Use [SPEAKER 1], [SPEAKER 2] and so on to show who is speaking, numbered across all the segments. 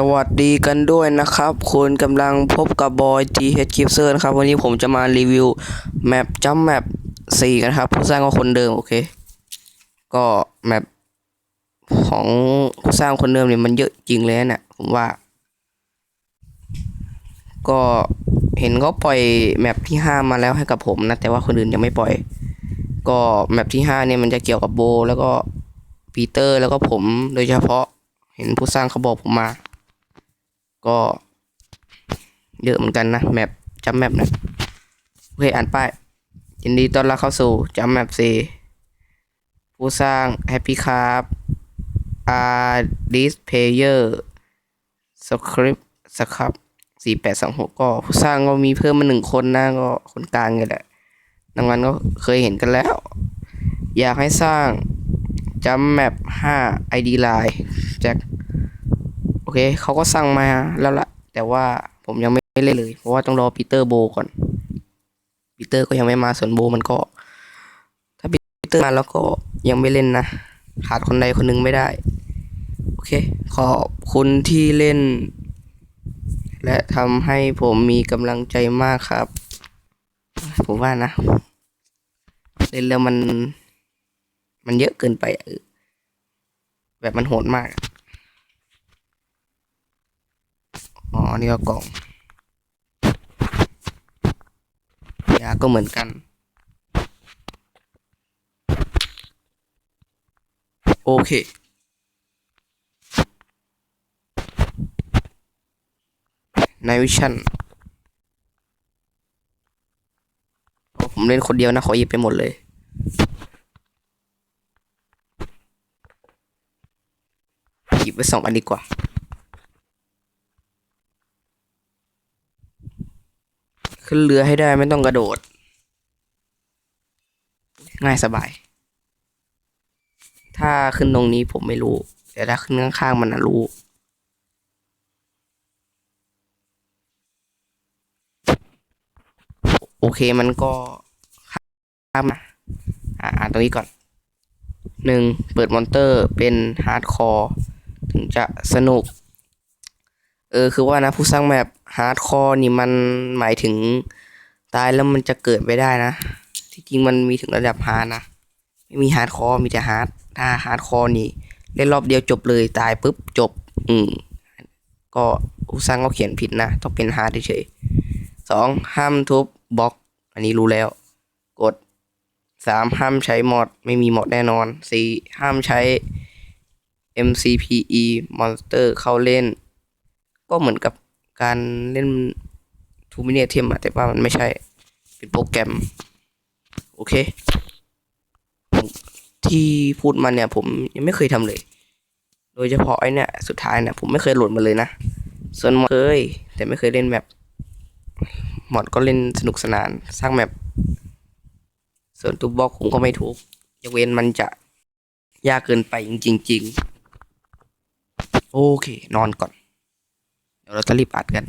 [SPEAKER 1] สวัสดีกันด้วยนะครับ คุณกำลังพบกับบอย GH g i p s e r นะครับ วันนี้ผมจะมารีวิว แมปจัมแมป4กันครับ ผู้สร้างก็คนเดิม โอเค ก็แมปของผู้สร้างคนเดิมเนี่ยมันเยอะจริงเลยนะเนี่ยผมว่า ก็เห็นเขาปล่อยแมปที่ 5 มาแล้วให้กับผมนะ แต่ว่าคนอื่นยังไม่ปล่อย ก็แมปที่ 5 เนี่ยมันจะเกี่ยวกับโบ แล้วก็ปีเตอร์แล้วก็ผมโดยเฉพาะเห็นผู้สร้างเขาบอกผมมา ก็เยอะเหมือนกันนะแมปจำแมปนะโอเคอ่านป้ายยินดีต้อนรับเข้าสู่จำแมปซีผู้สร้าง Happy Craft Art This Player Script สครับสี่แปดสองหกก็ผู้สร้างก็มีเพิ่มมาหนึ่งคนนะก็คนกลางไงแหละดังนั้นก็เคยเห็นกันแล้ว อยากให้สร้างจำแมปห้า ID Line แจ็ค เคเขาก็สั่งมาแล้วละแต่ว่าผมยังไม่เล่นเลย เพราะว่าต้องรอปีเตอร์โบก่อนปีเตอร์ก็ยังไม่มาส่วนโบมันก็ ถ้าปีเตอร์มาแล้วก็ยังไม่เล่นนะขาดคนใดคนหนึ่งไม่ได้ โอเค ขอบคุณที่เล่น และทำให้ผมมีกำลังใจมากครับ ผมว่านะ เล่นแล้วมัน มันเยอะเกินไปแบบมันโหดมาก อะอ๋อนี่ก็กล่องยาก็เหมือนกันโอเค ในวิชั่นผมเล่นคนเดียวนะ ขอหยิบไปหมดเลย หยิบไปสองอันดีกว่า ขึ้นเรือให้ได้ไม่ต้องกระโดด ง่ายสบาย ถ้าขึ้นตรงนี้ผมไม่รู้ แต่ถ้าขึ้นข้างๆมันนะรู้โอเคมันก็ข้ามมาอ่านตรงนี้ก่อนหนึ่งเปิดมอนเตอร์เป็นฮาร์ดคอร์ถึงจะสนุก เออ คือว่านะผู้สร้างแมป ฮาร์ดคอร์นี่มันหมายถึงตายแล้วมันจะเกิดไปได้นะ ที่จริงมันมีถึงระดับฮาร์ดนะ ไม่มีฮาร์ดคอร์มีแต่ฮาร์ดถ้าฮาร์ดคอร์นี่เล่นรอบเดียวจบเลยตายปุ๊บจบ อืม ก็ผู้สร้างก็เขียนผิดนะ ต้องเป็นฮาร์ดเฉยสองห้ามทุบบล็อก อันนี้รู้แล้ว กดสามห้ามใช้มอดไม่มีมอดแน่นอนสี่ห้ามใช้ MCPE Monster เข้าเล่น ก็เหมือนกับ การเล่นทูมิเนียเทีมอะแต่ว่ามันไม่ใช่ เป็นโปรแกรม โอเคผมที่พูดมาเนี่ย ผมยังไม่เคยทำเลย โดยเฉพาะไอ้เนี่ยสุดท้ายเนี่ยผมไม่เคยโหลดมาเลยนะส่วนมอดเคย แต่ไม่เคยเล่นแบบมอดก็เล่นสนุกสนานสร้างแมปส่วนตูบล็อกผมก็ไม่ถูกยกเว้นมันจะยากเกินไปจริงๆ โอเค นอนก่อน เดี๋ยวเราจะรีบอัดกัน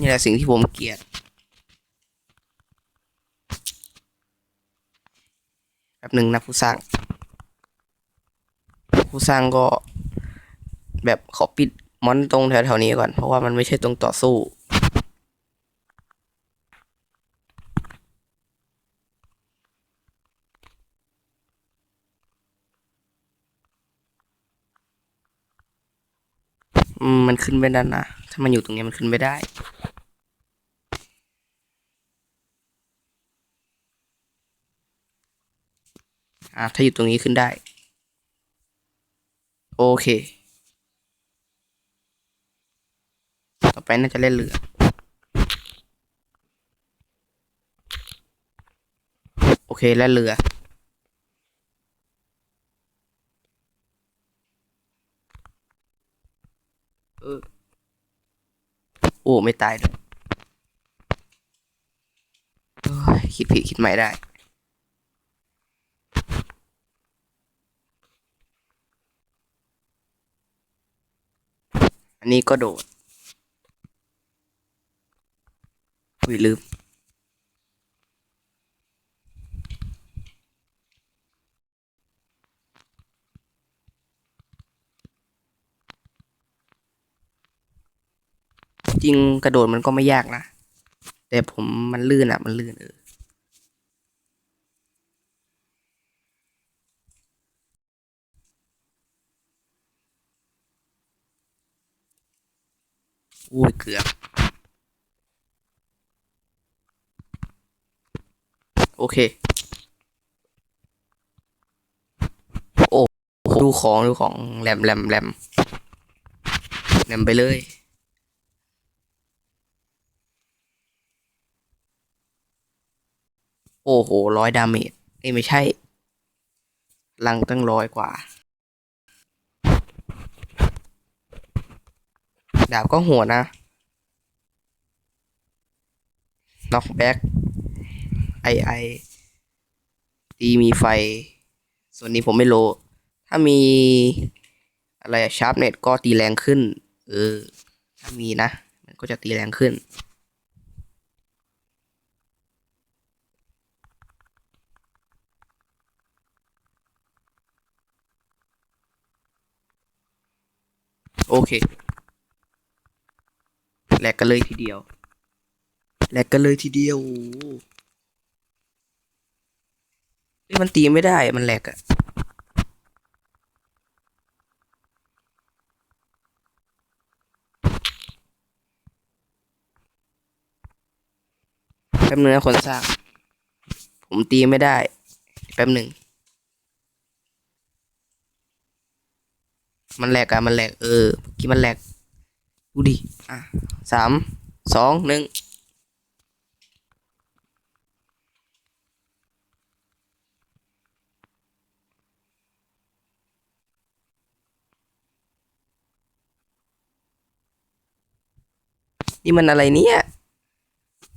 [SPEAKER 1] นี่แหละสิ่งที่ผมเกลียดแป๊บหนึ่งนะผู้สร้าง ผู้สร้างก็แบบขอปิดมอนตรงแถวๆนี้ก่อน เพราะว่ามันไม่ใช่ตรงต่อสู้ อื มันขึ้นไม่ได้นะ ถ้ามันอยู่ตรงนี้มันขึ้นไม่ได้ อ่าถ้าอยู่ตรงนี้ขึ้นได้ โอเค ต่อไปน่าจะเล่นเรือโอเคเล่นเรือ เออ โอ้ ไม่ตายด้วยโอ้ยคิดผิดคิดใหม่ได้ อันนี้ก็โดดอุ้ยลืม จริงกระโดดมันก็ไม่ยากนะ แต่ผมมันลื่นอะ มันลื่นเอออุ้ยเกือบ โอเค โอ้โหดูของ ดูของแรมแรมแรมแรมไปเลย โอ้โหร้อยดาเมจเอ้ไม่ใช่ลังตั้งร้อยกว่า ดาบก็หัวนะน็อกแบ็กไอไอตีมีไฟ ส่วนนี้ผมไม่รู้ถ้ามีอะไรชาร์ปเน็ตก็ตีแรงขึ้น เออ ถ้ามีนะ มันก็จะตีแรงขึ้น โอเคแหลกกันเลยทีเดียวแหลกกันเลยทีเดียวโอ้โหเฮ้ยมันตีไม่ได้มันแหลกอะแป๊บนึงนะคนสร้าง ผมตีไม่ได้ แป๊บหนึ่ง มันแหลกอะมันแหลกเออเมื่อกี้มันแหลกดูดิอะสามสองหนึ่งนี่มันอะไรเนี่ย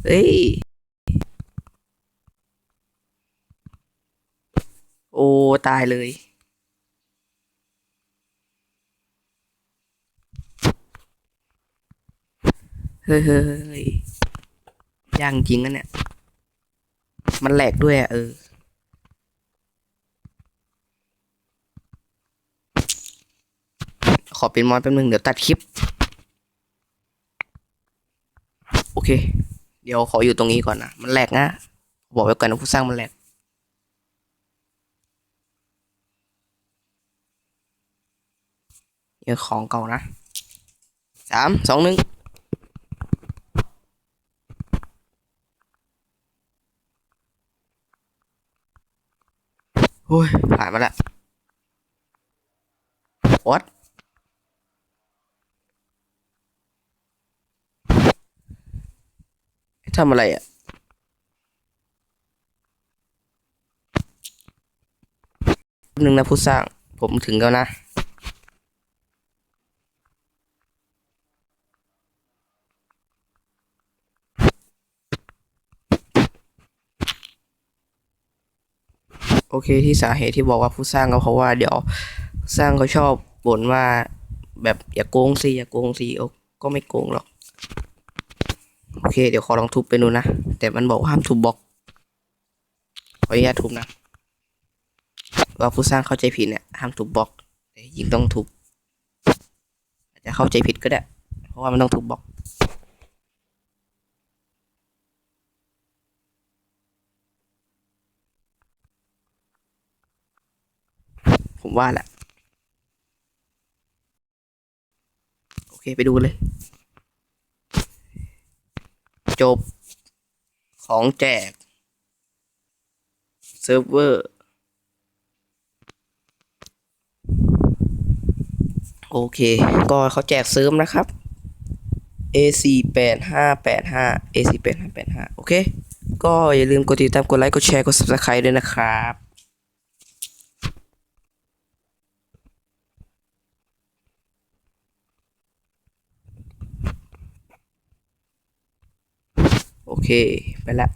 [SPEAKER 1] เฮ้ย โอ้ ตายเลย เฮ้ยเฮ้ยเฮ้ยากจริงนะเนี่ย มันแหลกด้วยอะเออ ขอเป็นมอนแป๊บนึง เดี๋ยวตัดคลิป โอเค เดี๋ยวขออยู่ตรงนี้ก่อนนะ มันแหลกนะ บอกไว้ก่อนนะผู้สร้างมันแหลกเนี่ยของเก่านะสามสองหนึ่ง โอ้ยผ่านมาแล้ว what ทำอะไรอะหนึ่งนะผู้สร้าง ผมถึงแล้วนะ โอเคที่สาเหตุที่บอกว่าผู้สร้างก็เพราะว่าเดี๋ยวสร้างเขาชอบบ่นว่าแบบอย่าโกงสิอย่าโกงสิโอ้ก็ไม่โกงหรอก โอเค เดี๋ยวขอลองทุบไปดูนะ แต่มันบอกห้ามทุบบล็อกขออนุญาตทุบนะ ว่าผู้สร้างเข้าใจผิดเนี่ยห้ามทุบบล็อกแต่ยิงต้องทุบอาจจะเข้าใจผิดก็ได้ เพราะว่ามันต้องทุบบล็อก ว่าแหละ โอเคไปดูเลย จบ ของแจก เซิร์ฟเวอร์ โอเค ก็เขาแจกเซิร์ฟนะครับ AC แปดห้าแปดห้า AC แปดห้าแปดห้าโอเค ก็อย่าลืมกดติดตาม กดไลค์ กดแชร์ กด subscribe ด้วยนะครับ โอเค ไปละ